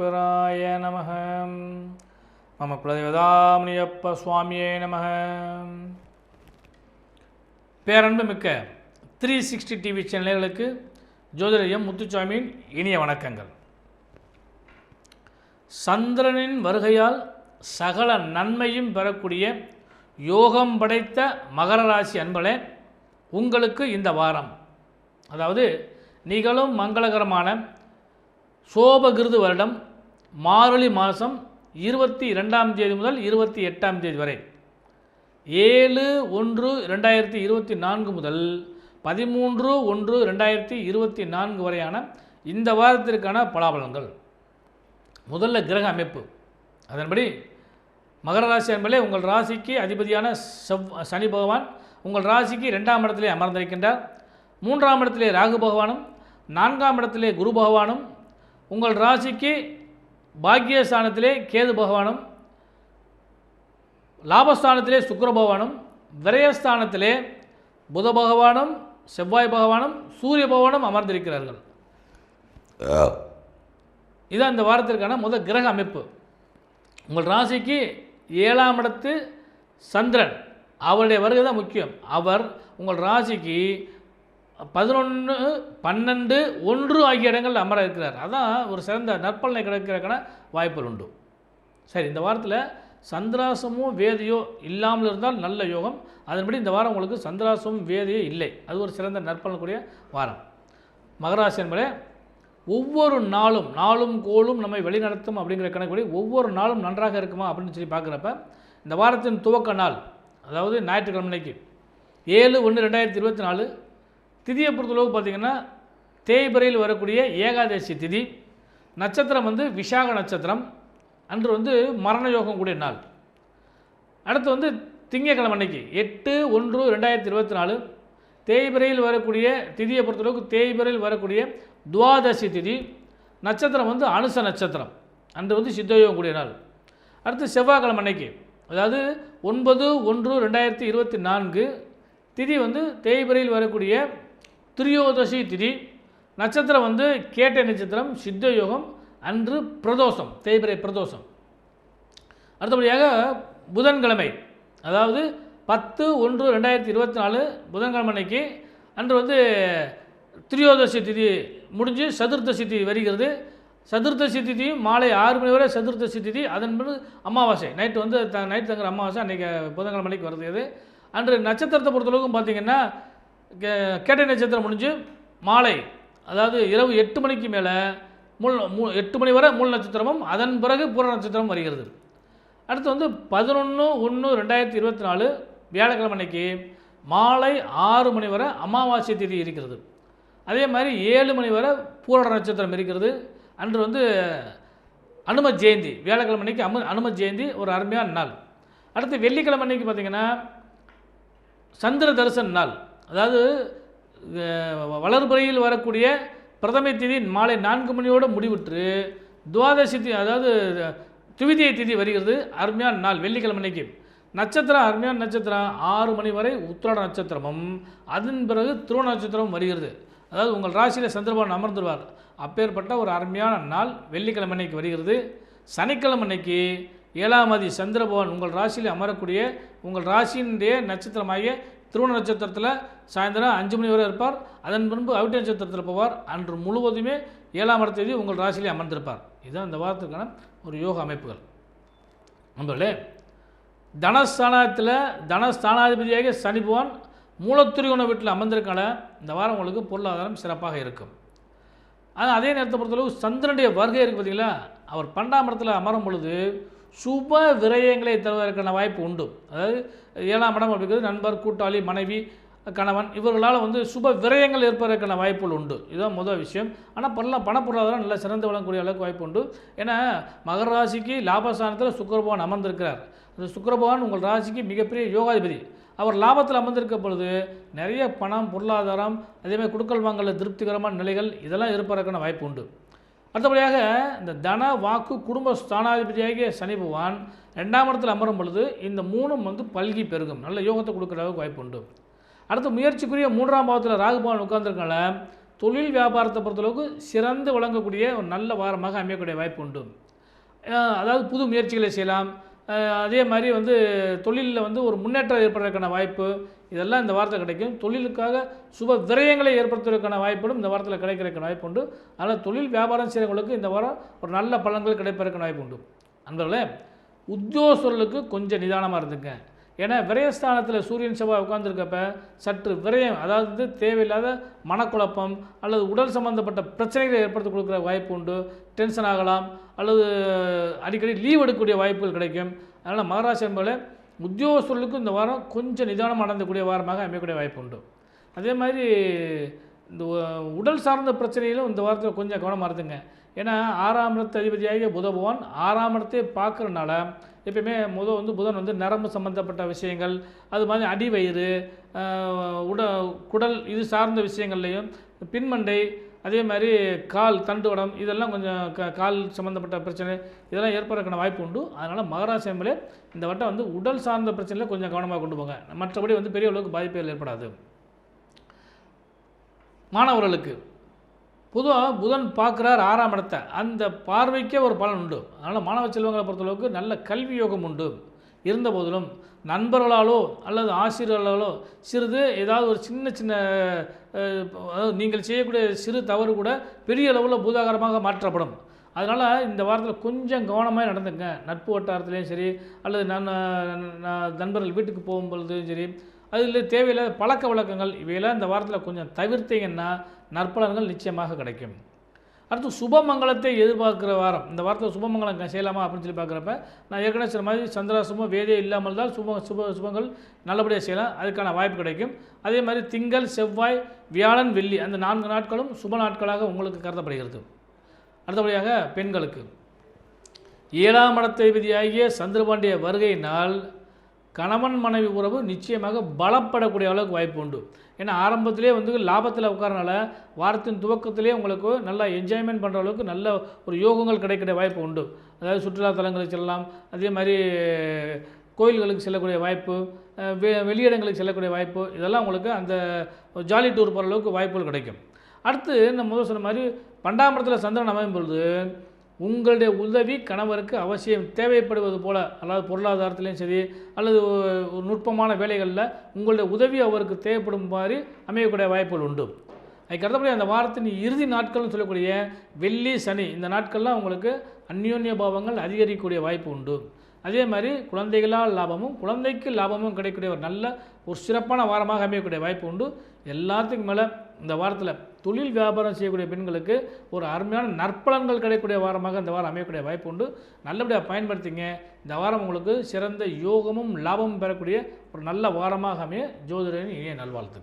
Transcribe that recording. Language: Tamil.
விக்னேஸ்வராய நம மம குலதேவதாமணியப்ப சுவாமியே நம பேரன்பு மிக்க த்ரீ சிக்ஸ்டி டிவி சேனல்களுக்கு ஜோதிடம் முத்துச்சாமியின் இனிய வணக்கங்கள். சந்திரனின் வருகையால் சகல நன்மையும் பெறக்கூடிய யோகம் படைத்த மகர ராசி அன்பளே உங்களுக்கு இந்த வாரம் அதாவது நிகழும் மங்களகரமான சோபகிருது வருடம் மார்கழி மாதம் இருபத்தி இரண்டாம் தேதி முதல் இருபத்தி எட்டாம் தேதி வரை. ஏழு ஒன்று ரெண்டாயிரத்தி இருபத்தி நான்கு முதல் பதிமூன்று ஒன்று ரெண்டாயிரத்தி இருபத்தி நான்கு வரையான இந்த வாரத்திற்கான பலாபலங்கள் முதல்ல கிரக அமைப்பு. அதன்படி மகர ராசி என்பதே உங்கள் ராசிக்கு அதிபதியான செவ் சனி பகவான் உங்கள் ராசிக்கு ரெண்டாம் இடத்திலே அமர்ந்திருக்கின்றார். மூன்றாம் இடத்திலே ராகு பகவானும் நான்காம் இடத்திலே குரு பகவானும் உங்கள் ராசிக்கு பாக்கியஸ்தானத்திலே கேது பகவானும் லாபஸ்தானத்திலே சுக்கிர பகவானும் விரயஸ்தானத்திலே புத பகவானும் செவ்வாய் பகவானும் சூரிய பகவானும் அமர்ந்திருக்கிறார்கள். இதுதான் இந்த வாரத்திற்கான முதல் கிரக அமைப்பு. உங்கள் ராசிக்கு ஏழாம் இடத்து சந்திரன். அவருடைய வருகை தான் முக்கியம். அவர் உங்கள் ராசிக்கு பதினொன்று பன்னெண்டு ஒன்று ஆகிய இடங்களில் அமர இருக்கிறார். அதான் ஒரு சிறந்த நற்பலனை கிடைக்கிறதுக்கான வாய்ப்புகள் உண்டு. சரி இந்த வாரத்தில் சந்திராசமோ வேதியோ இல்லாமல் இருந்தால் நல்ல யோகம். அதன்படி இந்த வாரம் உங்களுக்கு சந்திராசமும் வேதியோ இல்லை. அது ஒரு சிறந்த நற்பலனுக்குரிய வாரம். மகராசி என்பதே ஒவ்வொரு நாளும் நாளும் கோளும் நம்மை வழிநடத்தும் அப்படிங்கிற கணக்குப்படி ஒவ்வொரு நாளும் நன்றாக இருக்குமா அப்படின்னு சொல்லி பார்க்குறப்ப இந்த வாரத்தின் துவக்க நாள் அதாவது ஞாயிற்றுக்கிழமைக்கு ஏழு ஒன்று ரெண்டாயிரத்தி இருபத்தி நாலு திதியை பொறுத்தளவுக்கு பார்த்திங்கன்னா தேய்பிரையில் வரக்கூடிய ஏகாதசி திதி நட்சத்திரம் வந்து விசாக நட்சத்திரம் அன்று வந்து மரண யோகம் கூடிய நாள். அடுத்து வந்து திங்கக்கிழமை அன்னைக்கு எட்டு ஒன்று ரெண்டாயிரத்தி இருபத்தி நாலு தேய்பிரையில் வரக்கூடிய திதியை பொறுத்தளவுக்கு தேய்பிரையில் வரக்கூடிய துவாதசி திதி நட்சத்திரம் வந்து அனுச நட்சத்திரம் அன்று வந்து சித்தயோகம் கூடிய நாள். அடுத்து செவ்வாய்க்கிழமை அன்னைக்கு அதாவது ஒன்பது ஒன்று ரெண்டாயிரத்தி இருபத்தி நான்கு திதி வந்து தேய்பிரையில் வரக்கூடிய திரியோதசி திதி. நட்சத்திரம் வந்து கேட்ட நட்சத்திரம் சித்த யோகம் அன்று பிரதோஷம் தேய்பிரை பிரதோஷம். அடுத்தபடியாக புதன்கிழமை அதாவது பத்து ஒன்று ரெண்டாயிரத்தி இருபத்தி நாலு புதன்கிழமை அன்னைக்கு அன்று வந்து திரியோதசி திதி முடிஞ்சு சதுர்த்தசி திதி வருகிறது. சதுர்த்தசி திதியும் மாலை ஆறு மணி வரை சதுர்த்தசி திதி. அதன் பிறகு அமாவாசை நைட்டு வந்து த நைட் தங்குற அமாவாசை அன்றைக்கி புதன்கிழமை மணிக்கு வருது அன்று நட்சத்திரத்தை பொறுத்தளவுக்கும் பார்த்தீங்கன்னா கேட்டை நட்சத்திரம் முடிஞ்சு மாலை அதாவது இரவு எட்டு மணிக்கு மேலே முள் மூ எட்டு மணி வரை மூல் நட்சத்திரமும் அதன் பிறகு பூர நட்சத்திரம் வருகிறது. அடுத்து வந்து பதினொன்று ஒன்று ரெண்டாயிரத்தி இருபத்தி நாலு வியாழக்கிழமை அன்னைக்கு மாலை ஆறு மணி வரை அமாவாசை திதி இருக்கிறது. அதே மாதிரி ஏழு மணி வரை பூரட நட்சத்திரம் இருக்கிறது. அன்று வந்து அனும ஜெயந்தி வியாழக்கிழமை அன்னைக்கு அம அனும ஜெயந்தி ஒரு அருமையான நாள். அடுத்து வெள்ளிக்கிழமை அன்னைக்கு பார்த்திங்கன்னா சந்திர தரிசன நாள். அதாவது அஹ், வளர்பிறையில் வரக்கூடிய பிரதமை திதி மாலை நான்கு மணியோடு முடிவுற்று துவாதசி தி அதாவது துவிதியை திதி வருகிறது அருமையான நாள் வெள்ளிக்கிழமை அன்னைக்கு. நட்சத்திரம் அருமையான நட்சத்திரம் ஆறு மணி வரை உத்திராட நட்சத்திரமும் அதன் பிறகு திருவண நட்சத்திரமும் வருகிறது. அதாவது உங்கள் ராசியில் சந்திரபவன் அமர்ந்துருவார். அப்பேற்பட்ட ஒரு அருமையான நாள் வெள்ளிக்கிழமை அன்னைக்கு வருகிறது. சனிக்கிழமை அன்னைக்கு ஏழாம் அதி சந்திரபவன் உங்கள் ராசியில் அமரக்கூடிய உங்கள் ராசியினுடைய நட்சத்திரமாகிய திருவண்ண நட்சத்திரத்தில் சாயந்தரம் அஞ்சு மணி வரை இருப்பார். அதன் பின்பு அவிட்ட நட்சத்திரத்தில் போவார். அன்று முழுவதுமே ஏழாம் இடத்தேதி உங்கள் ராசியிலே அமர்ந்திருப்பார். இதுதான் இந்த வாரத்துக்கான ஒரு யோக அமைப்புகள். நண்பர்களே தனஸ்தானத்தில் தனஸ்தானாதிபதியாக சனி பகவான் மூலத்துரியோன வீட்டில் அமர்ந்திருக்கால இந்த வாரம் உங்களுக்கு பொருளாதாரம் சிறப்பாக இருக்கும். ஆனால் அதே நேரத்தை பொறுத்தளவு சந்திரனுடைய வருகை இருக்குது பார்த்தீங்களா அவர் பன்னெண்டாம் இடத்துல அமரும் பொழுது சுப விரயங்களை தருவதற்கான வாய்ப்பு உண்டு. அதாவது ஏழாம் இடம் அப்படிங்கிறது நண்பர் கூட்டாளி மனைவி கணவன் இவர்களால் வந்து சுப விரயங்கள் ஏற்பதற்கான வாய்ப்புகள் உண்டு. இதுதான் முதல் விஷயம். ஆனால் பல பணப்பொருளாதாரம் பொருளாதாரம் நல்ல சிறந்து வழங்கக்கூடிய அளவுக்கு வாய்ப்பு உண்டு. ஏன்னா மகர ராசிக்கு லாபஸ்தானத்தில் சுக்கரபவான் அமர்ந்திருக்கிறார். அந்த சுக்கரபவான் உங்கள் ராசிக்கு மிகப்பெரிய யோகாதிபதி. அவர் லாபத்தில் அமர்ந்திருக்க பொழுது நிறைய பணம் பொருளாதாரம் அதேமாதிரி குடுக்கல் வாங்கல திருப்திகரமான நிலைகள் இதெல்லாம் இருப்பதற்கான வாய்ப்பு உண்டு. அடுத்தபடியாக இந்த தன வாக்கு குடும்ப ஸ்தானாதிபதியாகிய சனி பகவான் ரெண்டாம் இடத்தில் அமரும் பொழுது இந்த மூணும் வந்து பல்கி பெருகும். நல்ல யோகத்தை கொடுக்குற அளவுக்கு வாய்ப்பு உண்டு. அடுத்து முயற்சிக்குரிய மூன்றாம் பாவத்தில் ராகுபவன் உட்கார்ந்துருக்கனால தொழில் வியாபாரத்தை பொறுத்தளவுக்கு சிறந்து வழங்கக்கூடிய ஒரு நல்ல வாரமாக அமையக்கூடிய வாய்ப்பு உண்டு. அதாவது புது முயற்சிகளை செய்யலாம். அதே மாதிரி வந்து தொழிலில் வந்து ஒரு முன்னேற்றம் ஏற்படுறதுக்கான வாய்ப்பு இதெல்லாம் இந்த வாரத்தில் கிடைக்கும். தொழிலுக்காக சுப விரயங்களை ஏற்படுத்துவதற்கான வாய்ப்புகளும் இந்த வாரத்தில் கிடைக்கிறதுக்கான வாய்ப்பு உண்டு. அதனால் தொழில் வியாபாரம் செய்கிறவங்களுக்கு இந்த வாரம் ஒரு நல்ல பலன்கள் கிடைப்பதற்கான வாய்ப்பு உண்டு. நண்பர்களே உத்தியோகஸ்தர்களுக்கு கொஞ்சம் நிதானமாக இருந்துங்க. ஏன்னா விரயஸ்தானத்தில் சூரியன் செவ்வாய் உட்காந்துருக்கப்ப சற்று விரயம் அதாவது வந்து தேவையில்லாத மனக்குழப்பம் அல்லது உடல் சம்பந்தப்பட்ட பிரச்சனைகளை ஏற்படுத்தி கொடுக்குற வாய்ப்பு உண்டு. டென்ஷன் ஆகலாம் அல்லது அடிக்கடி லீவ் எடுக்கக்கூடிய வாய்ப்புகள் கிடைக்கும். அதனால் மகராசி என்பதில் உத்தியோகஸ்தர்களுக்கு இந்த வாரம் கொஞ்சம் நிதானம் அடைந்தக்கூடிய வாரமாக அமையக்கூடிய வாய்ப்பு உண்டு. அதே மாதிரி இந்த உடல் சார்ந்த பிரச்சனையிலும் இந்த வாரத்தில் கொஞ்சம் கவனமாக இருந்துங்க. ஏன்னா ஆறாம் இடத்து அதிபதியாகிய புத ஆறாம் இடத்தை பார்க்குறனால எப்பயுமே முத வந்து புதன் வந்து நரம்பு சம்மந்தப்பட்ட விஷயங்கள் அது மாதிரி அடிவயிறு உட குடல் இது சார்ந்த விஷயங்கள்லையும் பின்மண்டை அதே மாதிரி கால் தண்டுவடம் இதெல்லாம் கொஞ்சம் க கால் சம்மந்தப்பட்ட பிரச்சனை இதெல்லாம் ஏற்படுறதுக்கான வாய்ப்பு உண்டு. அதனால் மகராசி இந்த வட்டம் வந்து உடல் சார்ந்த பிரச்சனையில் கொஞ்சம் கவனமாக கொண்டு போங்க. மற்றபடி வந்து பெரிய அளவுக்கு பாதிப்புகள் ஏற்படாது. மாணவர்களுக்கு பொதுவாக புதன் பார்க்குறார் ஆறாம் இடத்தை. அந்த பார்வைக்கே ஒரு பலன் உண்டு. அதனால் மாணவ செல்வங்களை பொறுத்தளவுக்கு நல்ல கல்வி யோகம் உண்டு. இருந்த போதிலும் நண்பர்களாலோ அல்லது ஆசிரியர்களாலோ சிறிது ஏதாவது ஒரு சின்ன சின்ன அதாவது நீங்கள் செய்யக்கூடிய சிறு தவறு கூட பெரிய அளவில் பூதாகரமாக மாற்றப்படும். அதனால் இந்த வாரத்தில் கொஞ்சம் கவனமாக நடந்துங்க நட்பு வட்டாரத்துலேயும் சரி அல்லது நான் நண்பர்கள் வீட்டுக்கு போகும்பொழுதும் சரி அதில் தேவையில்லாத பழக்க வழக்கங்கள் இவையெல்லாம் இந்த வாரத்தில் கொஞ்சம் தவிர்த்தீங்கன்னா நற்பலன்கள் நிச்சயமாக கிடைக்கும். அடுத்து சுபமங்கலத்தை எதிர்பார்க்குற வாரம். இந்த வாரத்தில் சுபமங்கலம் செய்யலாமா அப்படின்னு சொல்லி பார்க்குறப்ப நான் ஏற்கனவே சில மாதிரி சந்திராசுபம் வேதே இல்லாமல் தான் சுப சுப சுபங்கள் நல்லபடியாக செய்யலாம். அதுக்கான வாய்ப்பு கிடைக்கும். அதே மாதிரி திங்கள் செவ்வாய் வியாழன் வெள்ளி அந்த நான்கு நாட்களும் சுப நாட்களாக உங்களுக்கு கருதப்படுகிறது. அடுத்தபடியாக பெண்களுக்கு. ஏழாம் இடத்ததிபதியாகிய சந்திரபாண்டிய வருகையினால் கணவன் மனைவி உறவு நிச்சயமாக பலப்படக்கூடிய அளவுக்கு வாய்ப்பு உண்டு. ஏன்னா ஆரம்பத்திலே வந்து லாபத்தில் உட்காரனால வாரத்தின் துவக்கத்திலே உங்களுக்கு நல்லா என்ஜாய்மெண்ட் பண்ணுற அளவுக்கு நல்ல ஒரு யோகங்கள் கிடைக்கிற வாய்ப்பு உண்டு. அதாவது சுற்றுலா தலங்களுக்கு செல்லலாம். அதே மாதிரி கோயில்களுக்கு செல்லக்கூடிய வாய்ப்பு வெ வெளியிடங்களுக்கு செல்லக்கூடிய வாய்ப்பு இதெல்லாம் உங்களுக்கு அந்த ஜாலி டூர் போகிற அளவுக்கு வாய்ப்புகள் கிடைக்கும். அடுத்து நம்ம முதல் சொன்ன மாதிரி பண்டாமரத்தில் சந்திரன் அமையும் பொழுது உங்களுடைய உதவி கணவருக்கு அவசியம் தேவைப்படுவது போல் அதாவது பொருளாதாரத்திலையும் சரி அல்லது ஒரு ஒரு நுட்பமான வேலைகளில் உங்களுடைய உதவி அவருக்கு தேவைப்படும் மாதிரி அமையக்கூடிய வாய்ப்புகள் உண்டு. அதுக்கு அடுத்தபடி அந்த வாரத்தின் இறுதி நாட்கள்னு சொல்லக்கூடிய வெள்ளி சனி இந்த நாட்கள்லாம் உங்களுக்கு அந்யோன்ய பாவங்கள் அதிகரிக்கக்கூடிய வாய்ப்பு உண்டு. அதே மாதிரி குழந்தைகளால் லாபமும் குழந்தைக்கு லாபமும் கிடைக்கக்கூடிய ஒரு நல்ல ஒரு சிறப்பான வாரமாக அமையக்கூடிய வாய்ப்பு உண்டு. எல்லாத்துக்கும் மேலே இந்த வாரத்தில் தொழில் வியாபாரம் செய்யக்கூடிய பெண்களுக்கு ஒரு அருமையான நற்பலன்கள் கிடைக்கக்கூடிய வாரமாக இந்த வாரம் அமையக்கூடிய வாய்ப்பு உண்டு. நல்லபடியாக பயன்படுத்திங்க. இந்த வாரம் உங்களுக்கு சிறந்த யோகமும் லாபமும் பெறக்கூடிய ஒரு நல்ல வாரமாக அமைய ஜோதிடரின் இணைய நல்வாழ்த்து